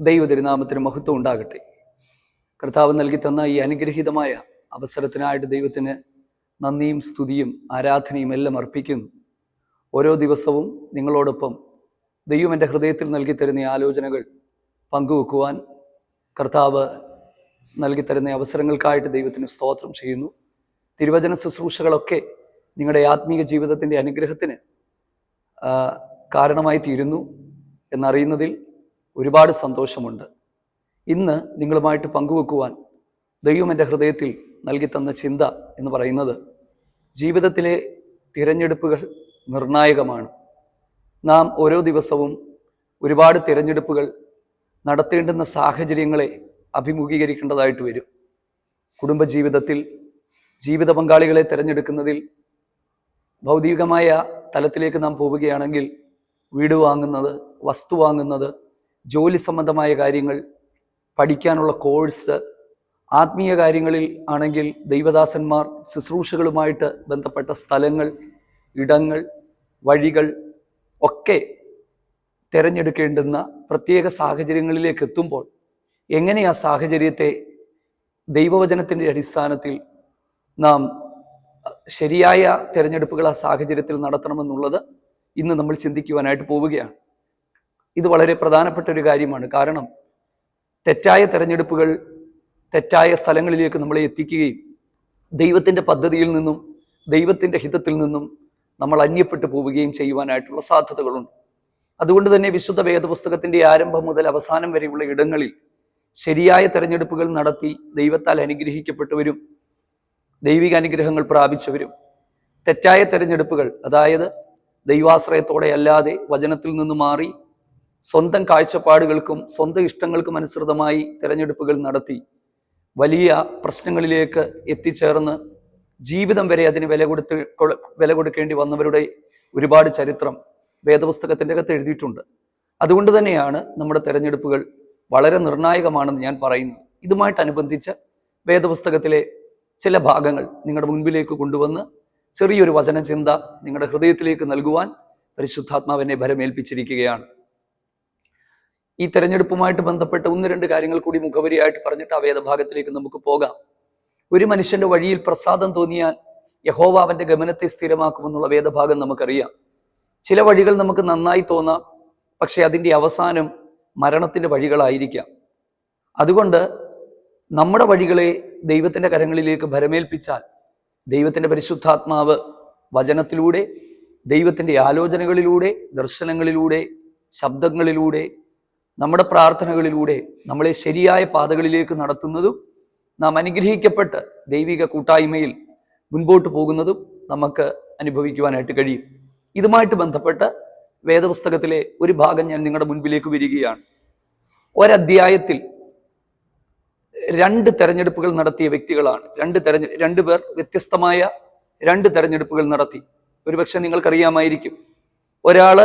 ദൈവതിരുനാമത്തിന് മഹത്വം ഉണ്ടാകട്ടെ. കർത്താവ് നൽകി തന്ന ഈ അനുഗ്രഹീതമായ അവസരത്തിനായിട്ട് ദൈവത്തിന് നന്ദിയും സ്തുതിയും ആരാധനയും എല്ലാം അർപ്പിക്കുന്നു. ഓരോ ദിവസവും നിങ്ങളോടൊപ്പം ദൈവം എന്റെ ഹൃദയത്തിൽ നൽകി തരുന്ന ആലോചനകൾ പങ്കുവെക്കുവാൻ കർത്താവ് നൽകി തരുന്ന അവസരങ്ങൾക്കായിട്ട് ദൈവത്തിന് സ്തോത്രം ചെയ്യുന്നു. തിരുവചന ശുശ്രൂഷകളൊക്കെ നിങ്ങളുടെ ആത്മീയ ജീവിതത്തിന്റെ അനുഗ്രഹത്തിന് കാരണമായി തീരുന്നു എന്നറിയുന്നതിൽ ഒരുപാട് സന്തോഷമുണ്ട്. ഇന്ന് നിങ്ങളുമായിട്ട് പങ്കുവെക്കുവാൻ ദൈവം എന്റെ ഹൃദയത്തിൽ നൽകി തന്ന ചിന്ത എന്ന് പറയുന്നത് ജീവിതത്തിലെ തിരഞ്ഞെടുപ്പുകൾ നിർണായകമാണ്. നാം ഓരോ ദിവസവും ഒരുപാട് തിരഞ്ഞെടുപ്പുകൾ നടത്തേണ്ടുന്ന സാഹചര്യങ്ങളെ അഭിമുഖീകരിക്കേണ്ടതായിട്ട് വരും. കുടുംബജീവിതത്തിൽ ജീവിത പങ്കാളികളെ തിരഞ്ഞെടുക്കുന്നതിൽ ഭൗതികമായ തലത്തിലേക്ക് നാം പോവുകയാണെങ്കിൽ വീട് വാങ്ങുന്നത് വസ്തു വാങ്ങുന്നത് ജോലി സംബന്ധമായ കാര്യങ്ങൾ പഠിക്കാനുള്ള കോഴ്സ് ആത്മീയ കാര്യങ്ങളിൽ ആണെങ്കിൽ ദൈവദാസന്മാർ ശുശ്രൂഷകളുമായിട്ട് ബന്ധപ്പെട്ട സ്ഥലങ്ങൾ ഇടങ്ങൾ വഴികൾ ഒക്കെ തിരഞ്ഞെടുക്കേണ്ടുന്ന പ്രത്യേക സാഹചര്യങ്ങളിലേക്ക് എത്തുമ്പോൾ എങ്ങനെ ആ സാഹചര്യത്തെ ദൈവവചനത്തിന്റെ അടിസ്ഥാനത്തിൽ നാം ശരിയായ തിരഞ്ഞെടുപ്പുകൾ ആ സാഹചര്യത്തിൽ നടത്തണമെന്നുള്ളത് ഇന്ന് നമ്മൾ ചിന്തിക്കുവാനായിട്ട് പോവുകയാണ്. ഇത് വളരെ പ്രധാനപ്പെട്ട ഒരു കാര്യമാണ്. കാരണം തെറ്റായ തെരഞ്ഞെടുപ്പുകൾ തെറ്റായ സ്ഥലങ്ങളിലേക്ക് നമ്മളെ എത്തിക്കുകയും ദൈവത്തിന്റെ പദ്ധതിയിൽ നിന്നും ദൈവത്തിന്റെ ഹിതത്തിൽ നിന്നും നമ്മൾ അന്യപ്പെട്ടു പോവുകയും ചെയ്യുവാനായിട്ടുള്ള സാധ്യതകളുണ്ട്. അതുകൊണ്ട് തന്നെ വിശുദ്ധ വേദപുസ്തകത്തിന്റെ ആരംഭം മുതൽ അവസാനം വരെയുള്ള ഇടങ്ങളിൽ ശരിയായ തെരഞ്ഞെടുപ്പുകൾ നടത്തി ദൈവത്താൽ അനുഗ്രഹിക്കപ്പെട്ടവരും ദൈവിക അനുഗ്രഹങ്ങൾ പ്രാപിച്ചവരും തെറ്റായ തെരഞ്ഞെടുപ്പുകൾ അതായത് ദൈവാശ്രയത്തോടെ അല്ലാതെ വചനത്തിൽ നിന്ന് മാറി സ്വന്തം കാഴ്ചപ്പാടുകൾക്കും സ്വന്തം ഇഷ്ടങ്ങൾക്കും അനുസൃതമായി തിരഞ്ഞെടുപ്പുകൾ നടത്തി. വലിയ പ്രശ്നങ്ങളിലേക്ക് എത്തിച്ചേർന്ന് ജീവിതം വരെ അതിന് വില കൊടുത്ത് വില കൊടുക്കേണ്ടി വന്നവരുടെ ഒരുപാട് ചരിത്രം വേദപുസ്തകത്തിന്റെ അകത്ത് എഴുതിയിട്ടുണ്ട്. അതുകൊണ്ട് തന്നെയാണ് നമ്മുടെ തിരഞ്ഞെടുപ്പുകൾ വളരെ നിർണായകമാണെന്ന് ഞാൻ പറയുന്നത് ഇതുമായിട്ടനുബന്ധിച്ച് വേദപുസ്തകത്തിലെ ചില ഭാഗങ്ങൾ നിങ്ങളുടെ മുൻപിലേക്ക് കൊണ്ടുവന്ന് ചെറിയൊരു വചനചിന്ത നിങ്ങളുടെ ഹൃദയത്തിലേക്ക് നൽകുവാൻ പരിശുദ്ധാത്മാവിനെ ഭരമേൽപ്പിച്ചിരിക്കുകയാണ്. ഈ തെരഞ്ഞെടുപ്പുമായിട്ട് ബന്ധപ്പെട്ട ഒന്ന് രണ്ട് കാര്യങ്ങൾ കൂടി മുഖവരിയായിട്ട് പറഞ്ഞിട്ട് ആ വേദഭാഗത്തിലേക്ക് നമുക്ക് പോകാം. ഒരു മനുഷ്യന്റെ വഴിയിൽ പ്രസാദം തോന്നിയാൽ യഹോവ അവന്റെ ഗമനത്തെ സ്ഥിരമാക്കുമെന്നുള്ള വേദഭാഗം നമുക്കറിയാം. ചില വഴികൾ നമുക്ക് നന്നായി തോന്നാം പക്ഷെ അതിന്റെ അവസാനം മരണത്തിന്റെ വഴികളായിരിക്കാം. അതുകൊണ്ട് നമ്മുടെ വഴികളെ ദൈവത്തിന്റെ കരങ്ങളിലേക്ക് ഭരമേൽപ്പിച്ചാൽ ദൈവത്തിന്റെ പരിശുദ്ധാത്മാവ് വചനത്തിലൂടെ ദൈവത്തിന്റെ ആലോചനകളിലൂടെ ദർശനങ്ങളിലൂടെ ശബ്ദങ്ങളിലൂടെ നമ്മുടെ പ്രാർത്ഥനകളിലൂടെ നമ്മളെ ശരിയായ പാതകളിലേക്ക് നടത്തുന്നതും നാം അനുഗ്രഹിക്കപ്പെട്ട് ദൈവിക കൂട്ടായ്മയിൽ മുൻപോട്ട് പോകുന്നതും നമുക്ക് അനുഭവിക്കുവാനായിട്ട് കഴിയും. ഇതുമായിട്ട് ബന്ധപ്പെട്ട് വേദപുസ്തകത്തിലെ ഒരു ഭാഗം ഞാൻ നിങ്ങളുടെ മുൻപിലേക്ക് വരികയാണ്. ഒരധ്യായത്തിൽ രണ്ട് തെരഞ്ഞെടുപ്പുകൾ നടത്തിയ വ്യക്തികളാണ്. രണ്ട് തെരഞ്ഞെ രണ്ടു പേർ വ്യത്യസ്തമായ രണ്ട് തെരഞ്ഞെടുപ്പുകൾ നടത്തി. ഒരുപക്ഷെ നിങ്ങൾക്കറിയാമായിരിക്കും. ഒരാൾ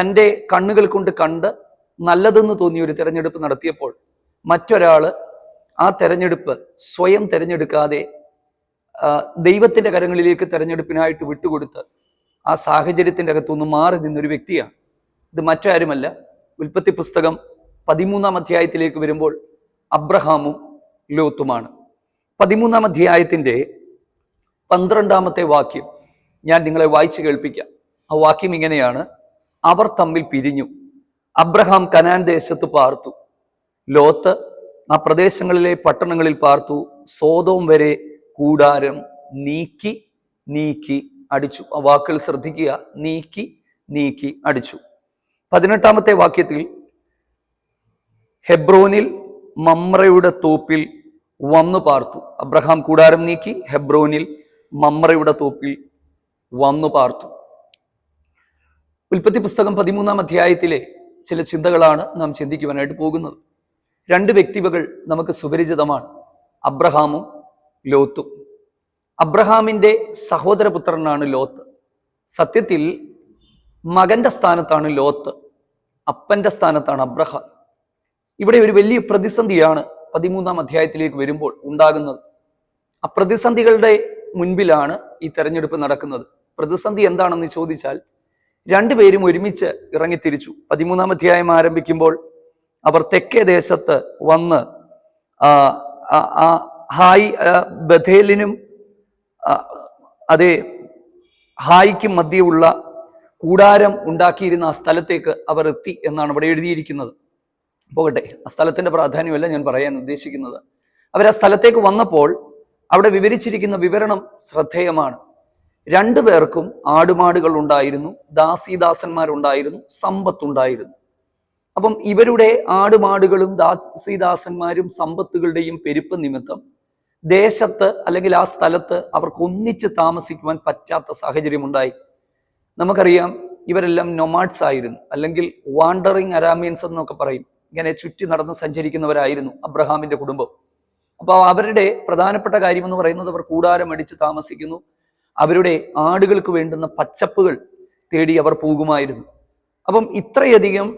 തന്റെ കണ്ണുകൾ കൊണ്ട് കണ്ട് നല്ലതെന്ന് തോന്നിയ ഒരു തിരഞ്ഞെടുപ്പ് നടത്തിയപ്പോൾ മറ്റൊരാൾ ആ തെരഞ്ഞെടുപ്പ് സ്വയം തെരഞ്ഞെടുക്കാതെ ദൈവത്തിന്റെ കരങ്ങളിലേക്ക് തെരഞ്ഞെടുപ്പിനായിട്ട് വിട്ടുകൊടുത്ത് ആ സാഹചര്യത്തിന്റെ അകത്തുനിന്ന് മാറി നിന്നൊരു വ്യക്തിയാണ്. ഇത് മറ്റാരുമല്ല. ഉൽപ്പത്തി പുസ്തകം പതിമൂന്നാം അധ്യായത്തിലേക്ക് വരുമ്പോൾ അബ്രഹാമും ലോത്തുമാണ്. പതിമൂന്നാം അധ്യായത്തിന്റെ പന്ത്രണ്ടാമത്തെ വാക്യം ഞാൻ നിങ്ങളെ വായിച്ചു കേൾപ്പിക്കാം. ആ വാക്യം ഇങ്ങനെയാണ്. അവർ തമ്മിൽ പിരിഞ്ഞു. അബ്രഹാം കനാൻ ദേശത്ത് പാർത്തു. ലോത്ത് ആ പ്രദേശങ്ങളിലെ പട്ടണങ്ങളിൽ പാർത്തു. സോതോം വരെ കൂടാരം നീക്കി നീക്കി അടിച്ചു. ആ വാക്കുകൾ ശ്രദ്ധിക്കുക. നീക്കി നീക്കി അടിച്ചു. പതിനെട്ടാമത്തെ വാക്യത്തിൽ ഹെബ്രോനിൽ മമ്രയുടെ തോപ്പിൽ വന്നു പാർത്തു. അബ്രഹാം കൂടാരം നീക്കി ഹെബ്രോനിൽ മമ്രയുടെ തോപ്പിൽ വന്നു പാർത്തു. ഉൽപ്പത്തി പുസ്തകം പതിമൂന്നാം അധ്യായത്തിലെ ചില ചിന്തകളാണ് നാം ചിന്തിക്കുവാനായിട്ട് പോകുന്നത്. രണ്ട് വ്യക്തികൾ നമുക്ക് സുപരിചിതമാണ്. അബ്രഹാമും ലോത്തും. അബ്രഹാമിന്റെ സഹോദരപുത്രനാണ് ലോത്ത്. സത്യത്തിൽ മകന്റെ സ്ഥാനത്താണ് ലോത്ത്. അപ്പന്റെ സ്ഥാനത്താണ് അബ്രഹാം. ഇവിടെ ഒരു വലിയ പ്രതിസന്ധിയാണ് പതിമൂന്നാം അധ്യായത്തിലേക്ക് വരുമ്പോൾ ഉണ്ടാകുന്നത്. ആ പ്രതിസന്ധികളുടെ മുൻപിലാണ് ഈ തെരഞ്ഞെടുപ്പ് നടക്കുന്നത്. പ്രതിസന്ധി എന്താണെന്ന് ചോദിച്ചാൽ രണ്ടുപേരും ഒരുമിച്ച് ഇറങ്ങിത്തിരിച്ചു. പതിമൂന്നാം അധ്യായം ആരംഭിക്കുമ്പോൾ അവർ തെക്കേ ദേശത്ത് വന്ന് ഹായ് ബഥേലിനും അതേ ഹായിക്കും മധ്യയുള്ള കൂടാരം ഉണ്ടാക്കിയിരുന്ന ആ സ്ഥലത്തേക്ക് അവർ എത്തി എന്നാണ് ഇവിടെ എഴുതിയിരിക്കുന്നത്. പോകട്ടെ ആ സ്ഥലത്തിന്റെ പ്രാധാന്യമല്ല ഞാൻ പറയാൻ ഉദ്ദേശിക്കുന്നത്. അവർ ആ സ്ഥലത്തേക്ക് വന്നപ്പോൾ അവിടെ വിവരിച്ചിരിക്കുന്ന വിവരണം ശ്രദ്ധേയമാണ്. രണ്ടു പേർക്കും ആടുമാടുകൾ ഉണ്ടായിരുന്നു ദാസിദാസന്മാരുണ്ടായിരുന്നു സമ്പത്തുണ്ടായിരുന്നു. അപ്പം ഇവരുടെ ആടുമാടുകളും ദാസിദാസന്മാരും സമ്പത്തുകളുടെയും പെരുപ്പ് നിമിത്തം ദേശത്ത് അല്ലെങ്കിൽ ആ സ്ഥലത്ത് അവർക്ക് ഒന്നിച്ച് താമസിക്കുവാൻ പറ്റാത്ത സാഹചര്യമുണ്ടായി. നമുക്കറിയാം ഇവരെല്ലാം നൊമാഡ്സ് ആയിരുന്നു. അല്ലെങ്കിൽ വാണ്ടറിങ് അരാമിയൻസ് എന്നൊക്കെ പറയും. ഇങ്ങനെ ചുറ്റി നടന്ന് സഞ്ചരിക്കുന്നവരായിരുന്നു അബ്രഹാമിന്റെ കുടുംബം. അപ്പോൾ അവരുടെ പ്രധാനപ്പെട്ട കാര്യം എന്ന് പറയുന്നത് അവർ കൂടാരം അടിച്ച് താമസിക്കുന്നു. അവരുടെ ആടുകൾക്ക് വേണ്ടുന്ന പച്ചപ്പുകൾ തേടി അവർ പോകുമായിരുന്നു. അപ്പം ഇത്രയധികം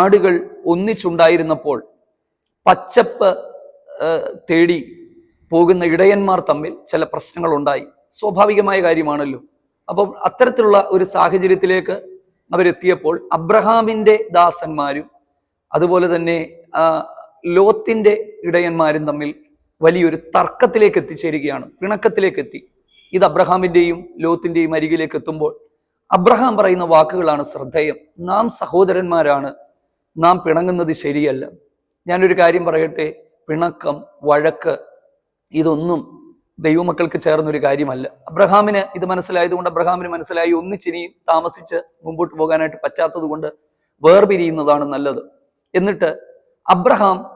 ആടുകൾ ഒന്നിച്ചുണ്ടായിരുന്നപ്പോൾ പച്ചപ്പ് തേടി പോകുന്ന ഇടയന്മാർ തമ്മിൽ ചില പ്രശ്നങ്ങൾ ഉണ്ടായി സ്വാഭാവികമായ കാര്യമാണല്ലോ. അപ്പം അത്തരത്തിലുള്ള ഒരു സാഹചര്യത്തിലേക്ക് അവരെത്തിയപ്പോൾ അബ്രഹാമിന്റെ ദാസന്മാരും അതുപോലെ തന്നെ ലോത്തിന്റെ ഇടയന്മാരും തമ്മിൽ വലിയൊരു തർക്കത്തിലേക്ക് എത്തിച്ചേരുകയാണ് പിണക്കത്തിലേക്ക് എത്തി. ഇത് അബ്രഹാമിന്റെയും ലോത്തിന്റെയും അരികിലേക്ക് എത്തുമ്പോൾ അബ്രഹാം പറയുന്ന വാക്കുകളാണ് ശ്രദ്ധേയം. നാം സഹോദരന്മാരാണ്. നാം പിണങ്ങുന്നത് ശരിയല്ല. ഞാനൊരു കാര്യം പറയട്ടെ? പിണക്കം വഴക്ക് ഇതൊന്നും ദൈവമക്കൾക്ക് ചേർന്നൊരു കാര്യമല്ല. അബ്രഹാമിന് ഇത് മനസ്സിലായതുകൊണ്ട് അബ്രഹാമിന് മനസ്സിലായി. ഒന്നിച്ചിനിയും താമസിച്ച് മുമ്പോട്ട് പോകാനായിട്ട് പറ്റാത്തത് കൊണ്ട് വേർപിരിയുന്നതാണ് നല്ലത്. എന്നിട്ട് അബ്രഹാം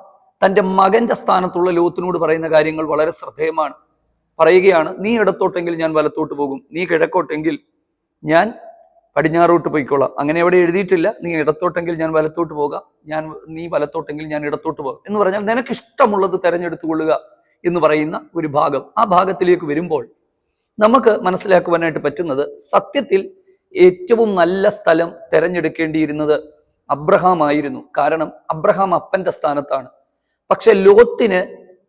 തന്റെ മകന്റെ സ്ഥാനത്തുള്ള ലോത്തിനോട് പറയുന്ന കാര്യങ്ങൾ വളരെ ശ്രദ്ധേയമാണ്. പറയുകയാണ് നീ ഇടത്തോട്ടെങ്കിൽ ഞാൻ വലത്തോട്ട് പോകും. നീ കിഴക്കോട്ടെങ്കിൽ ഞാൻ പടിഞ്ഞാറോട്ട് പോയിക്കോളാം. അങ്ങനെ അവിടെ എഴുതിയിട്ടില്ല നീ ഇടത്തോട്ടെങ്കിൽ ഞാൻ വലത്തോട്ട് പോകാം. ഞാൻ നീ വലത്തോട്ടെങ്കിൽ ഞാൻ ഇടത്തോട്ട് പോകാം. എന്ന് പറഞ്ഞാൽ നിനക്ക് ഇഷ്ടമുള്ളത് തെരഞ്ഞെടുത്തുകൊള്ളുക എന്ന് പറയുന്ന ഒരു ഭാഗം. ആ ഭാഗത്തിലേക്ക് വരുമ്പോൾ നമുക്ക് മനസ്സിലാക്കുവാനായിട്ട് പറ്റുന്നത് സത്യത്തിൽ ഏറ്റവും നല്ല സ്ഥലം തെരഞ്ഞെടുക്കേണ്ടിയിരുന്നത് അബ്രഹാം ആയിരുന്നു. കാരണം അബ്രഹാം അപ്പന്റെ സ്ഥാനത്താണ്. പക്ഷെ ലോത്തിന്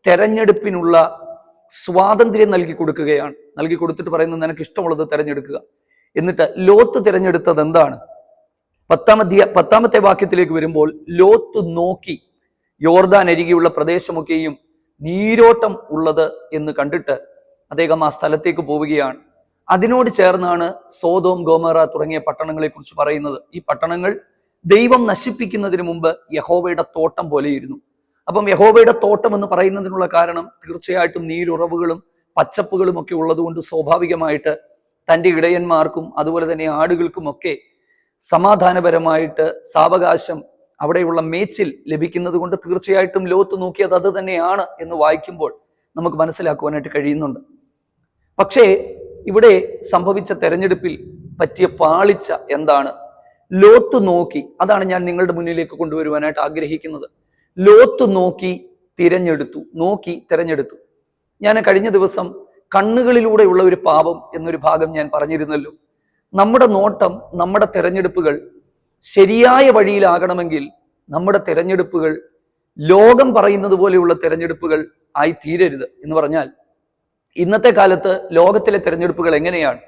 തെരഞ്ഞെടുപ്പിനുള്ള സ്വാതന്ത്ര്യം നൽകി കൊടുക്കുകയാണ്. നൽകി കൊടുത്തിട്ട് പറയുന്നത് നിനക്ക് ഇഷ്ടമുള്ളത് തിരഞ്ഞെടുക്കുക. എന്നിട്ട് ലോത്ത് തിരഞ്ഞെടുത്തത് എന്താണ്? പത്താമധ്യ പത്താമത്തെ വാക്യത്തിലേക്ക് വരുമ്പോൾ ലോത്ത് നോക്കി യോർദാൻ അരികെയുള്ള പ്രദേശമൊക്കെയും നീരോട്ടം ഉള്ളത് എന്ന് കണ്ടിട്ട് അദ്ദേഹം ആ സ്ഥലത്തേക്ക് പോവുകയാണ്. അതിനോട് ചേർന്നാണ് സോതോം ഗോമറ തുടങ്ങിയ പട്ടണങ്ങളെ കുറിച്ച് പറയുന്നത്. ഈ പട്ടണങ്ങൾ ദൈവം നശിപ്പിക്കുന്നതിന് മുമ്പ് യഹോവയുടെ തോട്ടം പോലെയിരുന്നു. അപ്പം യഹോബയുടെ തോട്ടം എന്ന് പറയുന്നതിനുള്ള കാരണം തീർച്ചയായിട്ടും നീരുറവുകളും പച്ചപ്പുകളും ഒക്കെ ഉള്ളതുകൊണ്ട് സ്വാഭാവികമായിട്ട് തന്റെ ഇടയന്മാർക്കും അതുപോലെ തന്നെ ആടുകൾക്കുമൊക്കെ സമാധാനപരമായിട്ട് സാവകാശം അവിടെയുള്ള മേച്ചിൽ ലഭിക്കുന്നത് കൊണ്ട് തീർച്ചയായിട്ടും ലോത്ത് നോക്കിയത് അത് തന്നെയാണ് എന്ന് വായിക്കുമ്പോൾ നമുക്ക് മനസ്സിലാക്കുവാനായിട്ട് കഴിയുന്നുണ്ട്. പക്ഷേ ഇവിടെ സംഭവിച്ച തെരഞ്ഞെടുപ്പിൽ പറ്റിയ പാളിച്ച എന്താണ്? ലോത്ത് നോക്കി അതാണ് ഞാൻ നിങ്ങളുടെ മുന്നിലേക്ക് കൊണ്ടുവരുവാനായിട്ട് ആഗ്രഹിക്കുന്നത്. ലോത്ത് നോക്കി തിരഞ്ഞെടുത്തു നോക്കി തിരഞ്ഞെടുത്തു. ഞാൻ കഴിഞ്ഞ ദിവസം കണ്ണുകളിലൂടെയുള്ള ഒരു പാപം എന്നൊരു ഭാഗം ഞാൻ പറഞ്ഞിരുന്നല്ലോ. നമ്മുടെ നോട്ടം നമ്മുടെ തിരഞ്ഞെടുപ്പുകൾ ശരിയായ വഴിയിലാകണമെങ്കിൽ നമ്മുടെ തിരഞ്ഞെടുപ്പുകൾ ലോകം പറയുന്നത് പോലെയുള്ള തിരഞ്ഞെടുപ്പുകൾ ആയി തീരരുത് എന്ന് പറഞ്ഞാൽ ഇന്നത്തെ കാലത്ത് ലോകത്തിലെ തിരഞ്ഞെടുപ്പുകൾ എങ്ങനെയാണ്?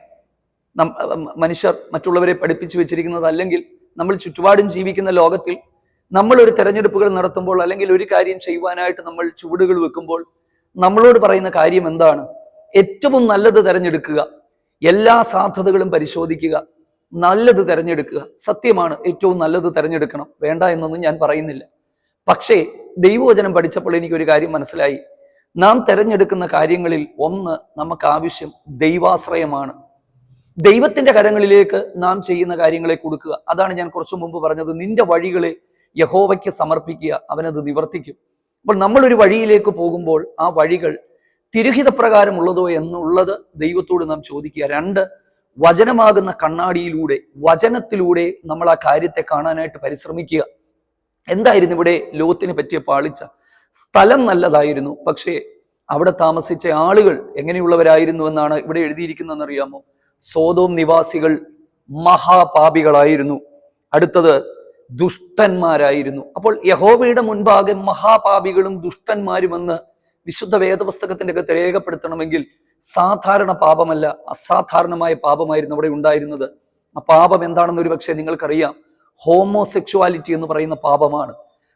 മനുഷ്യർ മറ്റുള്ളവരെ പഠിപ്പിച്ചു വെച്ചിരിക്കുന്നത് അല്ലെങ്കിൽ നമ്മൾ ചുറ്റുപാടും ജീവിക്കുന്ന ലോകത്തിൽ നമ്മൾ ഒരു തെരഞ്ഞെടുപ്പുകൾ നടത്തുമ്പോൾ അല്ലെങ്കിൽ ഒരു കാര്യം ചെയ്യുവാനായിട്ട് നമ്മൾ ചുവടുകൾ വെക്കുമ്പോൾ നമ്മളോട് പറയുന്ന കാര്യം എന്താണ്? ഏറ്റവും നല്ലത് തിരഞ്ഞെടുക്കുക. എല്ലാ സാധ്യതകളും പരിശോധിക്കുക. നല്ലത് തിരഞ്ഞെടുക്കുക. സത്യമാണ് ഏറ്റവും നല്ലത് തിരഞ്ഞെടുക്കണം. വേണ്ട എന്നൊന്നും ഞാൻ പറയുന്നില്ല. പക്ഷേ ദൈവവചനം പഠിച്ചപ്പോൾ എനിക്കൊരു കാര്യം മനസ്സിലായി. നാം തിരഞ്ഞെടുക്കുന്ന കാര്യങ്ങളിൽ ഒന്ന് നമുക്ക് ആവശ്യം ദൈവാശ്രയമാണ്. ദൈവത്തിന്റെ കരങ്ങളിലേക്ക് നാം ചെയ്യുന്ന കാര്യങ്ങളെ കൊടുക്കുക. അതാണ് ഞാൻ കുറച്ചു മുമ്പ് പറഞ്ഞത്. നിന്റെ വഴികളെ യഹോവയ്ക്ക് സമർപ്പിക്കുക അവനത് നിവർത്തിക്കും. അപ്പോൾ നമ്മളൊരു വഴിയിലേക്ക് പോകുമ്പോൾ ആ വഴികൾ തിരുഹിതപ്രകാരമുള്ളതോ എന്നുള്ളത് ദൈവത്തോട് നാം ചോദിക്കുക. രണ്ട് വചനമാകുന്ന കണ്ണാടിയിലൂടെ വചനത്തിലൂടെ നമ്മൾ ആ കാര്യത്തെ കാണാനായിട്ട് പരിശ്രമിക്കുക. എന്തായിരുന്നു ഇവിടെ ലോത്തിന് പറ്റിയ പാളിച്ച? സ്ഥലം നല്ലതായിരുന്നു പക്ഷേ അവിടെ താമസിച്ച ആളുകൾ എങ്ങനെയുള്ളവരായിരുന്നു എന്നാണ് ഇവിടെ എഴുതിയിരിക്കുന്നതെന്ന് അറിയാമോ സോതോം നിവാസികൾ മഹാപാപികളായിരുന്നു. അടുത്തത് ദുഷ്ടന്മാരായിരുന്നു. അപ്പോൾ യഹോവയുടെ മുൻപാകെ മഹാപാപികളും ദുഷ്ടന്മാരുമെന്ന് വിശുദ്ധ വേദപുസ്തകത്തിന്റെ അകത്ത് രേഖപ്പെടുത്തണമെങ്കിൽ സാധാരണ പാപമല്ല അസാധാരണമായ പാപമായിരുന്നു അവിടെ ഉണ്ടായിരുന്നത്. ആ പാപം എന്താണെന്ന് ഒരു പക്ഷേ നിങ്ങൾക്കറിയാം. ഹോമോസെക്ഷുവാലിറ്റി എന്ന് പറയുന്ന പാപമാണ്.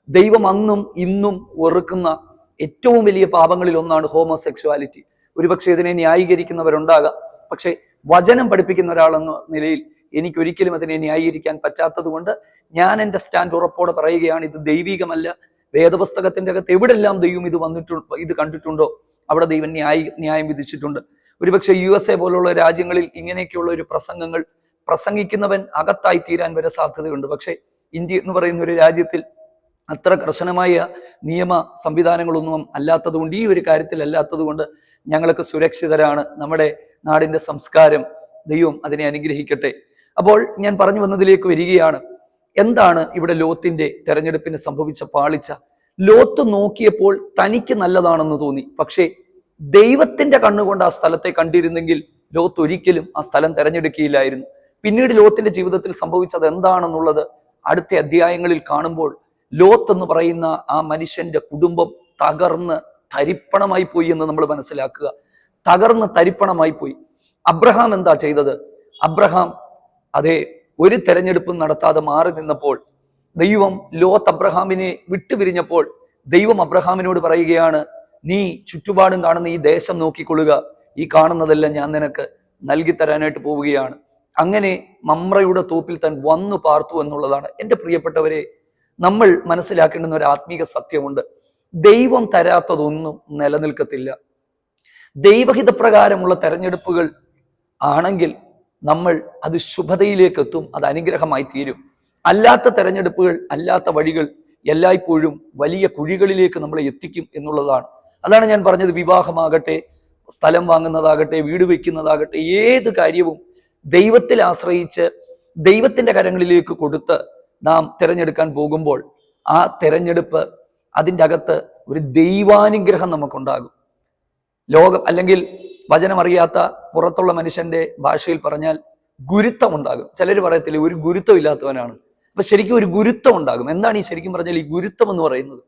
ദൈവം അന്നും ഇന്നും വെറുക്കുന്ന ഏറ്റവും വലിയ പാപങ്ങളിൽ ഒന്നാണ് ഹോമോസെക്ഷുവാലിറ്റി. ഒരുപക്ഷെ ഇതിനെ ന്യായീകരിക്കുന്നവരുണ്ടാകാം. പക്ഷേ വചനം പഠിപ്പിക്കുന്ന ഒരാളെന്ന നിലയിൽ എനിക്ക് ഒരിക്കലും അതിനെ ന്യായീകരിക്കാൻ പറ്റാത്തത് കൊണ്ട് ഞാൻ എന്റെ സ്റ്റാൻഡ് ഉറപ്പോടെ പറയുകയാണ് ഇത് ദൈവികമല്ല. വേദപുസ്തകത്തിന്റെ അകത്ത് എവിടെല്ലാം ദൈവം ഇത് വന്നിട്ടുണ്ട് ഇത് കണ്ടിട്ടുണ്ടോ? അവിടെ ദൈവം ന്യായ ന്യായം വിധിച്ചിട്ടുണ്ട്. ഒരുപക്ഷെ യു എസ് എ പോലുള്ള രാജ്യങ്ങളിൽ ഇങ്ങനെയൊക്കെയുള്ള ഒരു പ്രസംഗങ്ങൾ പ്രസംഗിക്കുന്നവൻ അകത്തായി തീരാൻ വരെ സാധ്യതയുണ്ട്. പക്ഷേ ഇന്ത്യ എന്ന് പറയുന്ന ഒരു രാജ്യത്തിൽ അത്ര കർശനമായ നിയമ സംവിധാനങ്ങളൊന്നും അല്ലാത്തത് കൊണ്ട് ഈ ഒരു കാര്യത്തിൽ അല്ലാത്തത് കൊണ്ട് ഞങ്ങൾക്ക് സുരക്ഷിതരാണ്. നമ്മുടെ നാടിന്റെ സംസ്കാരം ദൈവം അതിനെ അനുഗ്രഹിക്കട്ടെ. അപ്പോൾ ഞാൻ പറഞ്ഞു വന്നതിലേക്ക് വരികയാണ്. എന്താണ് ഇവിടെ ലോത്തിന്റെ തെരഞ്ഞെടുപ്പിന് സംഭവിച്ച പാളിച്ച? ലോത്ത് നോക്കിയപ്പോൾ തനിക്ക് നല്ലതാണെന്ന് തോന്നി. പക്ഷേ ദൈവത്തിന്റെ കണ്ണുകൊണ്ട് ആ സ്ഥലത്തെ കണ്ടിരുന്നെങ്കിൽ ലോത്ത് ഒരിക്കലും ആ സ്ഥലം തെരഞ്ഞെടുക്കുകയില്ലായിരുന്നു. പിന്നീട് ലോത്തിന്റെ ജീവിതത്തിൽ സംഭവിച്ചത് എന്താണെന്നുള്ളത് അടുത്ത അധ്യായങ്ങളിൽ കാണുമ്പോൾ ലോത്ത് എന്ന് പറയുന്ന ആ മനുഷ്യന്റെ കുടുംബം തകർന്ന് തരിപ്പണമായി പോയി എന്ന് നമ്മൾ മനസ്സിലാക്കുക. തകർന്ന് തരിപ്പണമായി പോയി. അബ്രഹാം എന്താ ചെയ്തത്? അബ്രഹാം അതെ ഒരു തെരഞ്ഞെടുപ്പും നടത്താതെ മാറി നിന്നപ്പോൾ ദൈവം ലോത്ത് അബ്രഹാമിനെ വിട്ടുപിരിഞ്ഞപ്പോൾ ദൈവം അബ്രഹാമിനോട് പറയുകയാണ് നീ ചുറ്റുപാടും കാണുന്ന ഈ ദേശം നോക്കിക്കൊള്ളുക. ഈ കാണുന്നതെല്ലാം ഞാൻ നിനക്ക് നൽകി തരാനായിട്ട് പോവുകയാണ്. അങ്ങനെ മമ്രയുടെ തോപ്പിൽ തൻ വന്നു പാർത്തു എന്നുള്ളതാണ്. എന്റെ പ്രിയപ്പെട്ടവരെ നമ്മൾ മനസ്സിലാക്കേണ്ടുന്ന ഒരു ആത്മീക സത്യമുണ്ട്. ദൈവം തരാത്തതൊന്നും നിലനിൽക്കത്തില്ല. ദൈവഹിതപ്രകാരമുള്ള തെരഞ്ഞെടുപ്പുകൾ ആണെങ്കിൽ നമ്മൾ അത് ശുഭതയിലേക്ക് എത്തും അത് അനുഗ്രഹമായി തീരും. അല്ലാത്ത തെരഞ്ഞെടുപ്പുകൾ അല്ലാത്ത വഴികൾ എല്ലായ്പ്പോഴും വലിയ കുഴികളിലേക്ക് നമ്മളെ എത്തിക്കും എന്നുള്ളതാണ്. അതാണ് ഞാൻ പറഞ്ഞത് വിവാഹമാകട്ടെ സ്ഥലം വാങ്ങുന്നതാകട്ടെ വീട് വയ്ക്കുന്നതാകട്ടെ ഏത് കാര്യവും ദൈവത്തിൽ ആശ്രയിച്ച് ദൈവത്തിന്റെ കരങ്ങളിലേക്ക് കൊടുത്ത് നാം തിരഞ്ഞെടുക്കാൻ പോകുമ്പോൾ ആ തിരഞ്ഞെടുപ്പ് അതിന്റെ അകത്ത് ഒരു ദൈവാനുഗ്രഹം നമുക്കുണ്ടാകും. ലോകം അല്ലെങ്കിൽ വചനം അറിയാത്ത പുറത്തുള്ള മനുഷ്യന്റെ ഭാഷയിൽ പറഞ്ഞാൽ ഗുരുത്വം ഉണ്ടാകും ചിലർ പറയത്തില്ലേ ഒരു ഗുരുത്വം ഇല്ലാത്തവനാണ് അപ്പൊ ശരിക്കും ഒരു ഗുരുത്വം ഉണ്ടാകും എന്താണ് ഈ ശരിക്കും പറഞ്ഞാൽ ഈ ഗുരുത്വം എന്ന് പറയുന്നത്?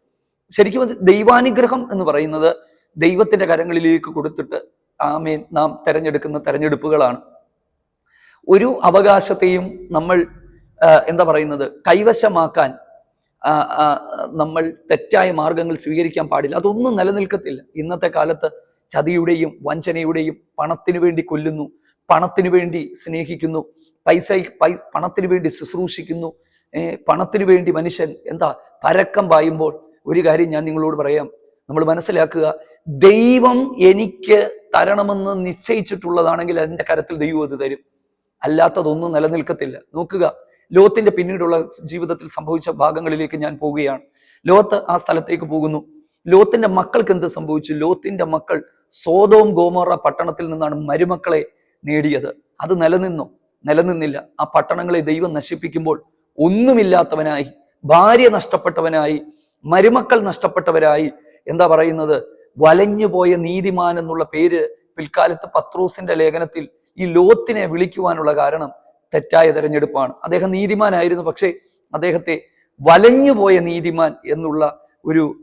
ശരിക്കും ദൈവാനുഗ്രഹം എന്ന് പറയുന്നത് ദൈവത്തിന്റെ കരങ്ങളിലേക്ക് കൊടുത്തിട്ട് ആമേൻ നാം തെരഞ്ഞെടുക്കുന്ന തെരഞ്ഞെടുപ്പുകളാണ്. ഒരു അവകാശത്തെയും നമ്മൾ എന്താ പറയുന്നത് കൈവശമാക്കാൻ നമ്മൾ തെറ്റായ മാർഗങ്ങൾ സ്വീകരിക്കാൻ പാടില്ല. അതൊന്നും നിലനിൽക്കത്തില്ല. ഇന്നത്തെ കാലത്ത് ചതിയുടെയും വഞ്ചനയുടെയും പണത്തിനു വേണ്ടി കൊല്ലുന്നു പണത്തിനു വേണ്ടി സ്നേഹിക്കുന്നു പൈസ പണത്തിനു വേണ്ടി ശുശ്രൂഷിക്കുന്നു പണത്തിനു വേണ്ടി മനുഷ്യൻ എന്താ പരക്കം പായുമ്പോൾ ഒരു കാര്യം ഞാൻ നിങ്ങളോട് പറയാം. നമ്മൾ മനസ്സിലാക്കുക ദൈവം എനിക്ക് തരണമെന്ന് നിശ്ചയിച്ചിട്ടുള്ളതാണെങ്കിൽ അതിന്റെ കരത്തിൽ ദൈവം അത് തരും. അല്ലാത്തതൊന്നും നിലനിൽക്കത്തില്ല. നോക്കുക ലോത്തിന്റെ പിന്നീടുള്ള ജീവിതത്തിൽ സംഭവിച്ച ഭാഗങ്ങളിലേക്ക് ഞാൻ പോവുകയാണ്. ലോത്ത് ആ സ്ഥലത്തേക്ക് പോകുന്നു. ലോത്തിന്റെ മക്കൾക്ക് എന്ത് സംഭവിച്ചു? ലോത്തിന്റെ മക്കൾ സോതോം ഗോമോറ പട്ടണത്തിൽ നിന്നാണ് മരുമക്കളെ നേടിയത്. അത് നിലനിന്നു. നിലനിന്നില്ല. ആ പട്ടണങ്ങളെ ദൈവം നശിപ്പിക്കുമ്പോൾ ഒന്നുമില്ലാത്തവനായി ഭാര്യ നഷ്ടപ്പെട്ടവനായി മരുമക്കൾ നഷ്ടപ്പെട്ടവരായി. എന്താ പറയുന്നത്? വലഞ്ഞുപോയ നീതിമാൻ എന്നുള്ള പേര് പിൽക്കാലത്ത് പത്രോസിന്റെ ലേഖനത്തിൽ ഈ ലോത്തിനെ വിളിക്കുവാനുള്ള കാരണം തെറ്റായ തെരഞ്ഞെടുപ്പാണ്. അദ്ദേഹം നീതിമാനായിരുന്നു പക്ഷേ അദ്ദേഹത്തെ വലഞ്ഞുപോയ നീതിമാൻ എന്നുള്ള ഒരു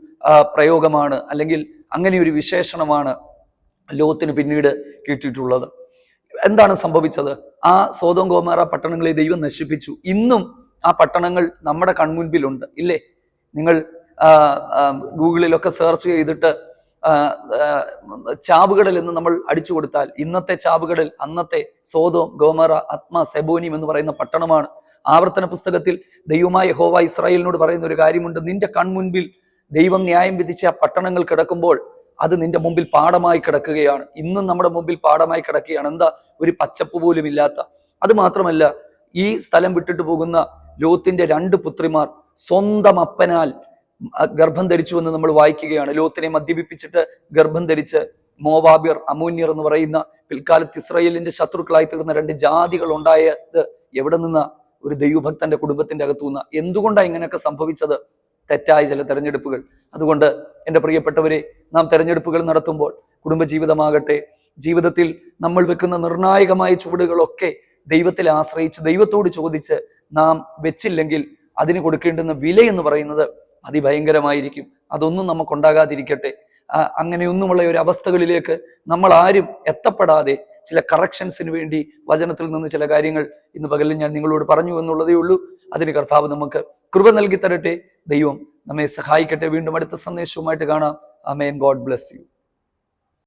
പ്രയോഗമാണ് അല്ലെങ്കിൽ അങ്ങനെ ഒരു വിശേഷണമാണ് ലോകത്തിന് പിന്നീട് കിട്ടിയിട്ടുള്ളത്. എന്താണ് സംഭവിച്ചത്? ആ സോതം ഗോമാറ പട്ടണങ്ങളെ ദൈവം നശിപ്പിച്ചു. ഇന്നും ആ പട്ടണങ്ങൾ നമ്മുടെ കൺമുൻപിലുണ്ട്. ഇല്ലേ? നിങ്ങൾ ഗൂഗിളിലൊക്കെ സെർച്ച് ചെയ്തിട്ട് ചാവുകടൽ എന്ന് നമ്മൾ അടിച്ചു കൊടുത്താൽ ഇന്നത്തെ ചാവുകടൽ അന്നത്തെ സോതോം ഗോമറ ആത്മ സെബോനിയം എന്ന് പറയുന്ന പട്ടണമാണ്. ആവർത്തന പുസ്തകത്തിൽ ദൈവമായ ഹോവ ഇസ്രായേലിനോട് പറയുന്ന ഒരു കാര്യമുണ്ട്. നിന്റെ കൺമുൻപിൽ ദൈവം ന്യായം വിധിച്ച ആ പട്ടണങ്ങൾ കിടക്കുമ്പോൾ അത് നിന്റെ മുമ്പിൽ പാടമായി കിടക്കുകയാണ്. ഇന്നും നമ്മുടെ മുമ്പിൽ പാടമായി കിടക്കുകയാണ്. എന്താ? ഒരു പച്ചപ്പ് പോലും ഇല്ലാത്ത. അത് മാത്രമല്ല ഈ സ്ഥലം വിട്ടിട്ട് പോകുന്ന ലോത്തിന്റെ രണ്ട് പുത്രിമാർ സ്വന്തം അപ്പനാൽ ഗർഭം ധരിച്ചു എന്ന് നമ്മൾ വായിക്കുകയാണ്. ലോത്തിനെ മദ്യപിപ്പിച്ചിട്ട് ഗർഭം ധരിച്ച് മോവാബിയർ അമൂന്യർ എന്ന് പറയുന്ന പിൽക്കാലത്ത് ഇസ്രയേലിന്റെ ശത്രുക്കളായി തീർന്ന രണ്ട് ജാതികൾ ഉണ്ടായത് എവിടെ നിന്ന? ഒരു ദൈവഭക്തന്റെ കുടുംബത്തിന്റെ അകത്തു നിന്ന് എന്തുകൊണ്ടാണ് ഇങ്ങനെയൊക്കെ സംഭവിച്ചത്? തെറ്റായ ചില തെരഞ്ഞെടുപ്പുകൾ. അതുകൊണ്ട് എന്റെ പ്രിയപ്പെട്ടവരെ നാം തെരഞ്ഞെടുപ്പുകൾ നടത്തുമ്പോൾ കുടുംബജീവിതമാകട്ടെ ജീവിതത്തിൽ നമ്മൾ വെക്കുന്ന നിർണായകമായ ചുവടുകളൊക്കെ ദൈവത്തിൽ ആശ്രയിച്ച് ദൈവത്തോട് ചോദിച്ച് നാം വെച്ചില്ലെങ്കിൽ അതിന് കൊടുക്കേണ്ടുന്ന വില എന്ന് പറയുന്നത് അതിഭയങ്കരമായിരിക്കും. അതൊന്നും നമുക്കുണ്ടാകാതിരിക്കട്ടെ. അങ്ങനെയൊന്നുമുള്ള ഒരു അവസ്ഥകളിലേക്ക് നമ്മൾ ആരും എത്തപ്പെടാതെ ചില കറക്ഷൻസിന് വേണ്ടി വചനത്തിൽ നിന്ന് ചില കാര്യങ്ങൾ ഇന്ന് പകലിൽ ഞാൻ നിങ്ങളോട് പറഞ്ഞു എന്നുള്ളതേ ഉള്ളൂ. അതിന് കർത്താവ് നമുക്ക് കൃപ നൽകി തരട്ടെ. ദൈവം നമ്മെ സഹായിക്കട്ടെ. വീണ്ടും അടുത്ത സന്ദേശവുമായിട്ട് കാണാം. Amen God bless you.